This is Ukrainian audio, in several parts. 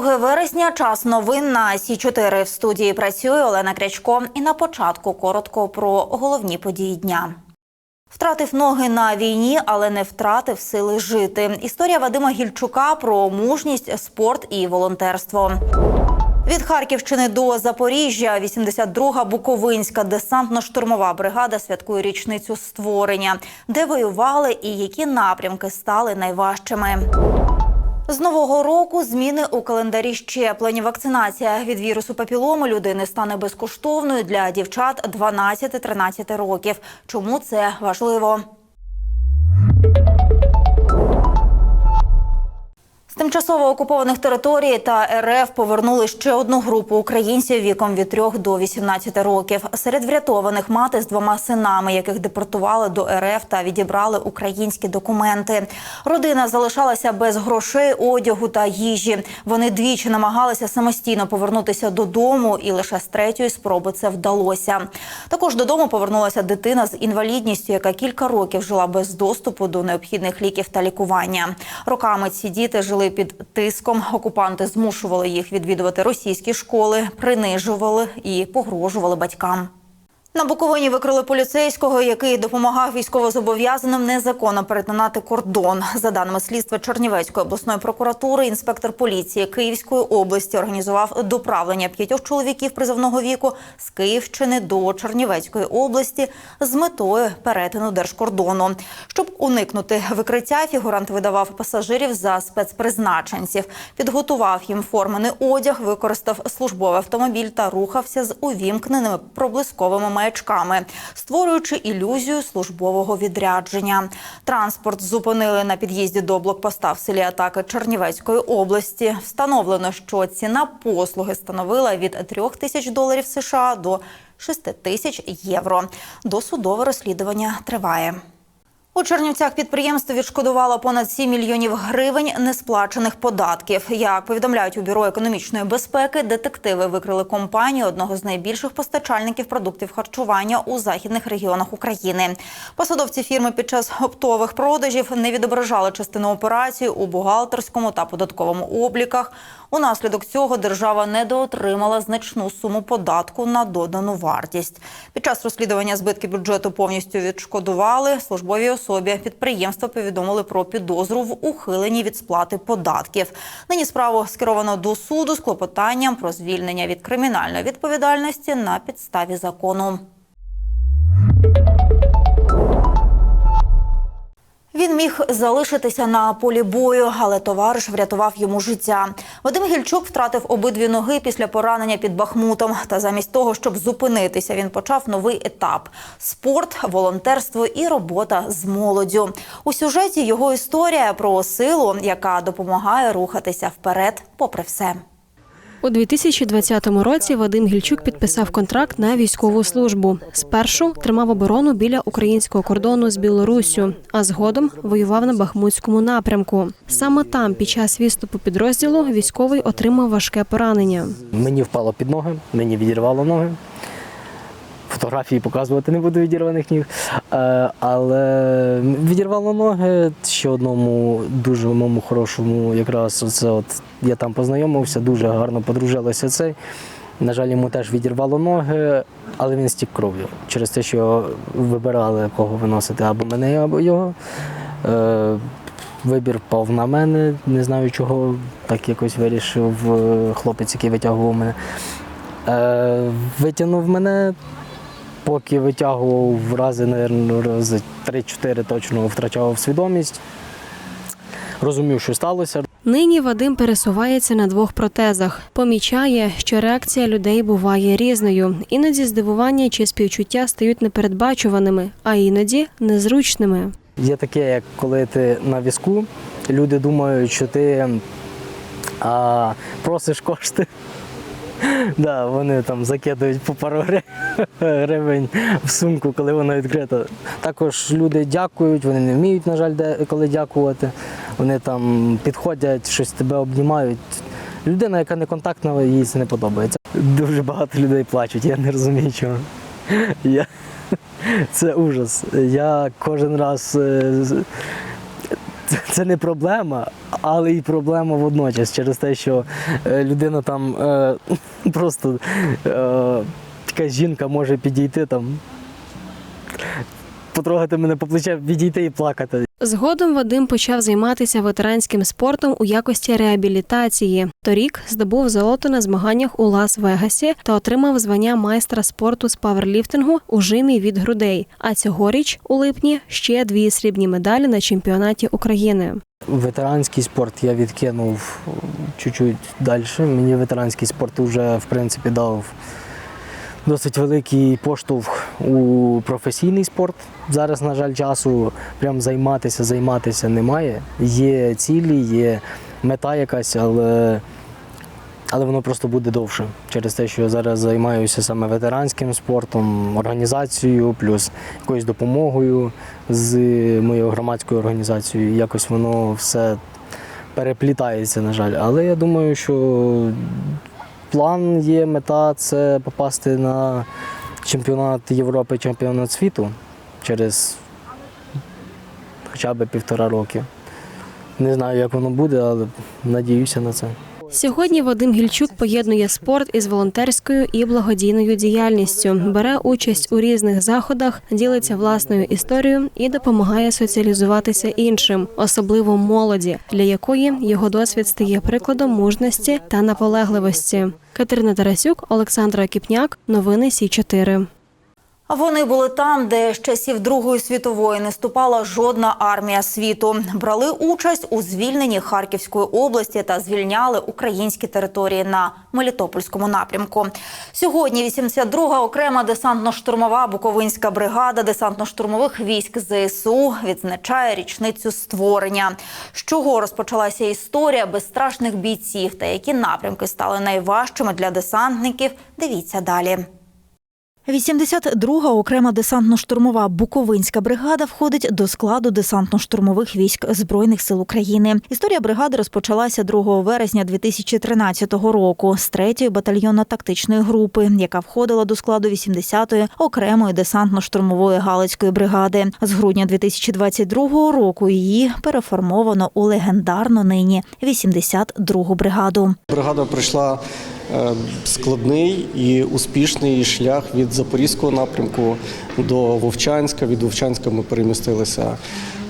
2 вересня. Час новин на Сі 4 В студії працює Олена Крячко. І на початку коротко про головні події дня. Втратив ноги на війні, але не втратив сили жити. Історія Вадима Гільчука про мужність, спорт і волонтерство. Від Харківщини до Запоріжжя 82-га Буковинська десантно-штурмова бригада святкує річницю створення, де воювали і які напрямки стали найважчими. З нового року зміни у календарі щеплень. Вакцинація від вірусу папілому людини стане безкоштовною для дівчат 12-13 років. Чому це важливо? Тимчасово окупованих територій та РФ повернули ще одну групу українців віком від 3 до 18 років. Серед врятованих мати з двома синами, яких депортували до РФ та відібрали українські документи. Родина залишалася без грошей, одягу та їжі. Вони двічі намагалися самостійно повернутися додому, і лише з третьої спроби це вдалося. Також додому повернулася дитина з інвалідністю, яка кілька років жила без доступу до необхідних ліків та лікування. Роками ці діти жили під тиском. Окупанти змушували їх відвідувати російські школи, принижували і погрожували батькам. На Буковині викрили поліцейського, який допомагав військовозобов'язаним незаконно перетинати кордон. За даними слідства Чернівецької обласної прокуратури, інспектор поліції Київської області організував доправлення п'ятьох чоловіків призовного віку з Київщини до Чернівецької області з метою перетину держкордону. Щоб уникнути викриття, фігурант видавав пасажирів за спецпризначенців, підготував їм формений одяг, використав службовий автомобіль та рухався з увімкненими проблисковими маячками, створюючи ілюзію службового відрядження. Транспорт зупинили на під'їзді до блокпоста в селі Атаки Чернівецької області. Встановлено, що ціна послуги становила від 3 тисяч доларів США до 6 тисяч євро. Досудове розслідування триває. У Чернівцях підприємство відшкодувало понад 7 мільйонів гривень несплачених податків. Як повідомляють у бюро економічної безпеки, детективи викрили компанію одного з найбільших постачальників продуктів харчування у західних регіонах України. Посадовці фірми під час оптових продажів не відображали частину операції у бухгалтерському та податковому обліках. Унаслідок цього держава недоотримала значну суму податку на додану вартість. Під час розслідування збитки бюджету повністю відшкодували. Службовій особі підприємства повідомили про підозру в ухиленні від сплати податків. Нині справу скеровано до суду з клопотанням про звільнення від кримінальної відповідальності на підставі закону. Він міг залишитися на полі бою, але товариш врятував йому життя. Вадим Гільчук втратив обидві ноги після поранення під Бахмутом. Та замість того, щоб зупинитися, він почав новий етап: спорт, волонтерство і робота з молоддю. У сюжеті його історія про силу, яка допомагає рухатися вперед, попри все. У 2020 році Вадим Гільчук підписав контракт на військову службу. Спершу тримав оборону біля українського кордону з Білоруссю, а згодом воював на Бахмутському напрямку. Саме там, під час відступу підрозділу, військовий отримав важке поранення. Мені впало під ноги, мені відірвало ноги. Фотографії показувати не буду відірваних ніг. Е, Але відірвало ноги ще одному дуже моєму хорошому, якраз оце от я там познайомився, дуже гарно подружилися цей. На жаль, йому теж відірвало ноги, але він стік кров'ю. Через те, що вибирали, кого виносити або мене, або його. Е, Вибір впав на мене, не знаю чого, так якось вирішив е, хлопець, який витягував мене. Витягнув мене, поки витягував рази, мабуть, рази 3-4 точно втрачав свідомість. Розумів, що сталося. Нині Вадим пересувається на двох протезах. Помічає, що реакція людей буває різною. Іноді здивування чи співчуття стають непередбачуваними, а іноді незручними. Є таке, як коли ти на візку, люди думають, що ти а, просиш кошти. Да, вони там закидають по пару гривень в сумку, коли вона відкрита. Також люди дякують, вони не вміють, на жаль, де, коли дякувати. Вони там підходять, щось тебе обнімають. Людина, яка не контактна, їй це не подобається. Дуже багато людей плачуть, я не розумію чого. Я... Це ужас. Я кожен раз е, це, це не проблема, але і проблема водночас через те, що е, людина там е, просто е, така жінка може підійти там, потрогати мене по плече, відійти і плакати. Згодом Вадим почав займатися ветеранським спортом у якості реабілітації. Торік здобув золото на змаганнях у Лас-Вегасі та отримав звання майстра спорту з паверліфтингу у жимі від грудей. А цьогоріч, у липні, ще дві срібні медалі на чемпіонаті України. Ветеранський спорт я відкинув чуть-чуть далі. Мені ветеранський спорт вже в принципі дав досить великий поштовх у професійний спорт. Зараз, на жаль, часу прям займатися, займатися немає. Є цілі, є мета якась, але, але воно просто буде довше. Через те, що я зараз займаюся саме ветеранським спортом, організацією, плюс якоюсь допомогою з моєю громадською організацією. Якось воно все переплітається, на жаль. Але я думаю, що план є, мета це попасти на чемпіонат Європи, чемпіонат світу через хоча б півтора роки. Не знаю, як воно буде, але надіюся на це. Сьогодні Вадим Гільчук поєднує спорт із волонтерською і благодійною діяльністю, бере участь у різних заходах, ділиться власною історією і допомагає соціалізуватися іншим, особливо молоді, для якої його досвід стає прикладом мужності та наполегливості. Катерина Тарасюк, Олександра Кіпняк, новини Сі 4 А Вони були там, де з часів Другої світової не ступала жодна армія світу. Брали участь у звільненні Харківської області та звільняли українські території на Мелітопольському напрямку. Сьогодні 82-га окрема десантно-штурмова Буковинська бригада десантно-штурмових військ ЗСУ відзначає річницю створення. З чого розпочалася історія безстрашних бійців та які напрямки стали найважчими для десантників? Дивіться далі. 82-га окрема десантно-штурмова Буковинська бригада входить до складу десантно-штурмових військ Збройних сил України. Історія бригади розпочалася 2 вересня 2013 року з 3-ї батальйонно-тактичної групи, яка входила до складу 80-ї окремої десантно-штурмової галицької бригади. З грудня 2022 року її переформовано у легендарну нині 82-гу бригаду. Бригада пройшла е, складний і успішний шлях від Запорізького напрямку до Вовчанська. Від Вовчанська ми перемістилися е,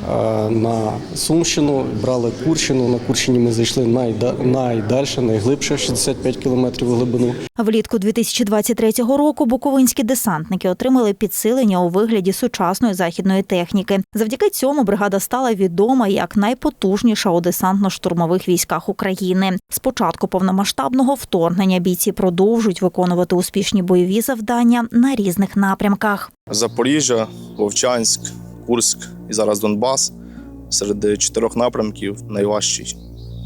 на Сумщину, брали Курщину. На Курщині ми зайшли найда- найдальше, найглибше 65 кілометрів у глибину. Влітку 2023 року буковинські десантники отримали підсилення у вигляді сучасної західної техніки. Завдяки цьому бригада стала відома як найпотужніша у десантно-штурмових військах України. З початку повномасштабного вторгнення бійці продовжують виконувати успішні бойові завдання на різних напрямках. Запоріжжя, Вовчанськ, Курськ і зараз Донбас. Серед чотирьох напрямків найважчий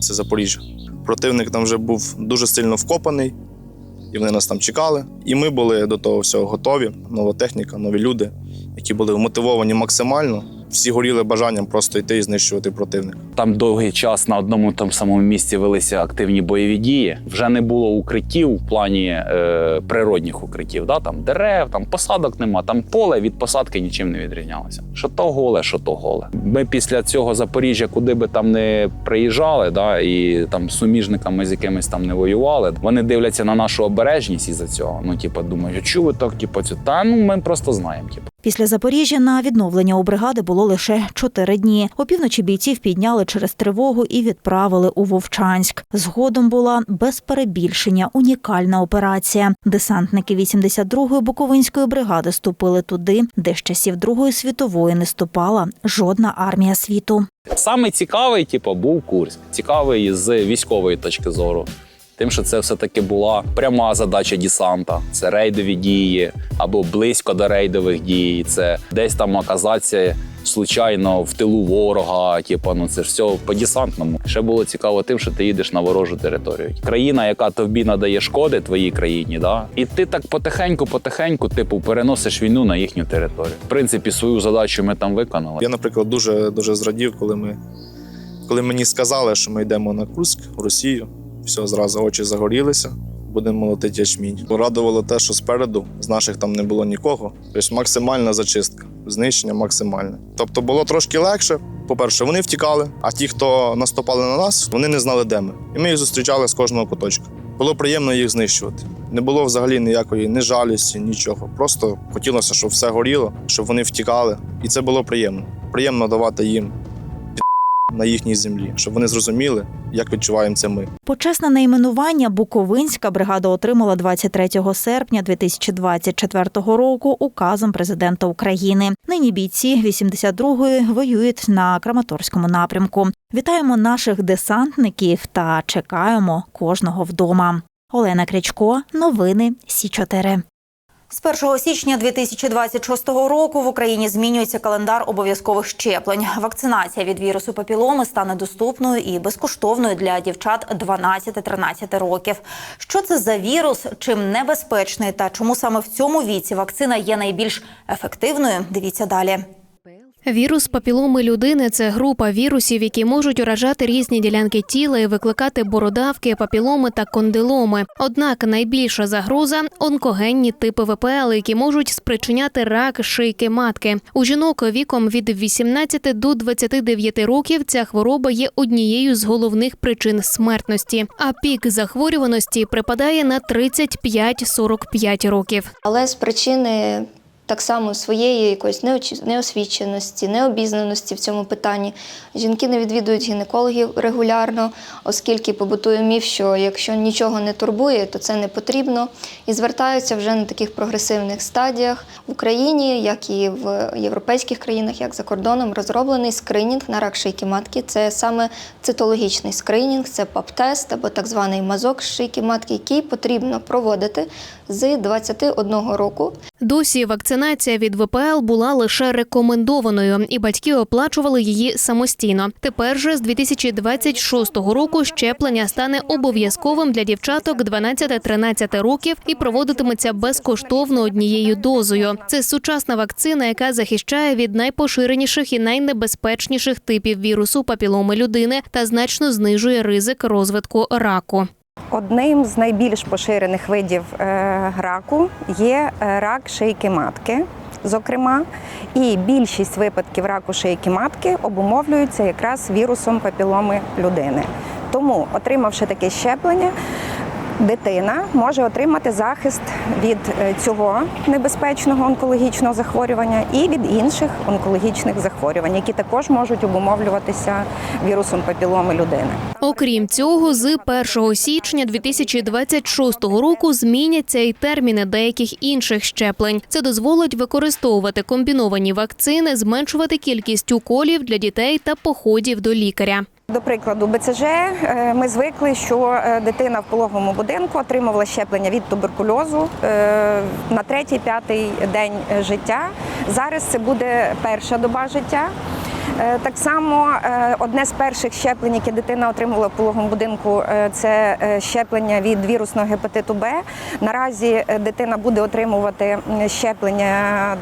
це Запоріжжя. Противник там вже був дуже сильно вкопаний, і вони нас там чекали. І ми були до того всього готові. Нова техніка, нові люди, які були вмотивовані максимально. Всі горіли бажанням просто йти і знищувати противника. Там довгий час на одному тому самому місці велися активні бойові дії. Вже не було укриттів в плані е, природних укриттів. Да? Там дерев, там посадок нема, там поле від посадки нічим не відрізнялося. Що то голе, що то голе. Ми після цього Запоріжжя, куди би там не приїжджали, да, і там суміжниками з якимись там не воювали. Вони дивляться на нашу обережність із за цього. Ну, типу, думають, чого ви так, типу, це та ну ми просто знаємо. Типу. Після Запоріжжя на відновлення у бригади було лише чотири дні. Опівночі бійців підняли через тривогу і відправили у Вовчанськ. Згодом була без перебільшення унікальна операція. Десантники 82-ї Буковинської бригади ступили туди, де з часів Другої світової не ступала жодна армія світу. Саме цікавий, типу, був Курськ. Цікавий з військової точки зору. Тим, що це все-таки була пряма задача десанта. Це рейдові дії або близько до рейдових дій. Це десь там оказатися случайно в тилу ворога. Типу, ну це ж все по десантному. Ще було цікаво тим, що ти їдеш на ворожу територію. Країна, яка тобі надає шкоди твоїй країні, да? і ти так потихеньку, потихеньку, типу, переносиш війну на їхню територію. В принципі, свою задачу ми там виконали. Я, наприклад, дуже дуже зрадів, коли ми коли мені сказали, що ми йдемо на Курськ, в Росію. Все, зразу очі загорілися. Будемо молотити ячмінь. Радувало те, що спереду з наших там не було нікого. Тобто максимальна зачистка, знищення максимальне. Тобто було трошки легше по-перше, вони втікали, а ті, хто наступали на нас, вони не знали, де ми. І ми їх зустрічали з кожного куточка. Було приємно їх знищувати. Не було взагалі ніякої ні жалісті, нічого. Просто хотілося, щоб все горіло, щоб вони втікали. І це було приємно. Приємно давати їм на їхній землі, щоб вони зрозуміли, як відчуваємо це ми. Почесне найменування Буковинська бригада отримала 23 серпня 2024 року указом президента України. Нині бійці 82-ї воюють на Краматорському напрямку. Вітаємо наших десантників та чекаємо кожного вдома. Олена Крячко, новини Сі 4 з 1 січня 2026 року в Україні змінюється календар обов'язкових щеплень. Вакцинація від вірусу папіломи стане доступною і безкоштовною для дівчат 12-13 років. Що це за вірус, чим небезпечний та чому саме в цьому віці вакцина є найбільш ефективною? Дивіться далі. Вірус папіломи людини це група вірусів, які можуть уражати різні ділянки тіла і викликати бородавки, папіломи та кондиломи. Однак найбільша загроза онкогенні типи ВПЛ, які можуть спричиняти рак шийки матки. У жінок віком від 18 до 29 років ця хвороба є однією з головних причин смертності. А пік захворюваності припадає на 35-45 років. Але з причини так само своєї якоїсь неосвіченості, необізнаності в цьому питанні жінки не відвідують гінекологів регулярно, оскільки побутує міф, що якщо нічого не турбує, то це не потрібно, і звертаються вже на таких прогресивних стадіях в Україні, як і в європейських країнах, як за кордоном, розроблений скринінг на рак шийки матки. Це саме цитологічний скринінг, це ПАП-тест або так званий мазок шийки матки, який потрібно проводити з 21 року. Досі вакцинація від ВПЛ була лише рекомендованою, і батьки оплачували її самостійно. Тепер же з 2026 року щеплення стане обов'язковим для дівчаток 12-13 років і проводитиметься безкоштовно однією дозою. Це сучасна вакцина, яка захищає від найпоширеніших і найнебезпечніших типів вірусу папіломи людини та значно знижує ризик розвитку раку. Одним з найбільш поширених видів е, раку є е, рак шийки матки. Зокрема, і більшість випадків раку шийки матки обумовлюються якраз вірусом папіломи людини. Тому, отримавши таке щеплення, дитина може отримати захист від е, цього небезпечного онкологічного захворювання і від інших онкологічних захворювань, які також можуть обумовлюватися вірусом папіломи людини. Окрім цього, з 1 січня 2026 року зміняться і терміни деяких інших щеплень. Це дозволить використовувати комбіновані вакцини, зменшувати кількість уколів для дітей та походів до лікаря. До прикладу, БЦЖ е, ми звикли, що е, дитина в пологовому будинку отримувала щеплення від туберкульозу е, на третій-п'ятий день життя. Зараз це буде перша доба життя. Е, Так само е, одне з перших щеплень, яке дитина отримувала в пологовому будинку, е, це щеплення від вірусного гепатиту Б. Наразі дитина буде отримувати щеплення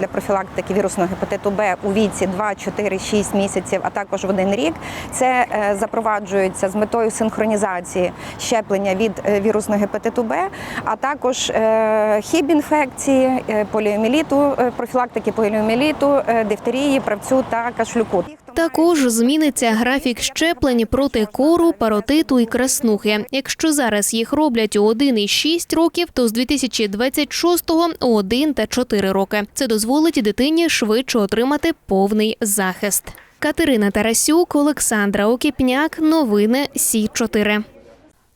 для профілактики вірусного гепатиту Б у віці 2, 4, 6 місяців, а також в один рік. Це запроваджується з метою синхронізації щеплення від вірусного гепатиту Б, а також хіб-інфекції, поліоміеліту, е, профілактики поліоміеліту, е, дифтерії, правцю та кашлюку. Також зміниться графік щеплень проти кору, паротиту і краснухи. Якщо зараз їх роблять у 1 і 6 років, то з 2026-го – у 1 та 4 роки. Це дозволить дитині швидше отримати повний захист. Катерина Тарасюк, Олександра Окіпняк. Новини Сі 4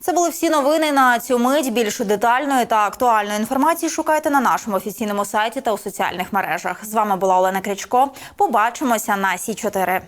Це були всі новини на цю мить. Більше детальної та актуальної інформації шукайте на нашому офіційному сайті та у соціальних мережах. З вами була Олена Крячко. Побачимося на Сі 4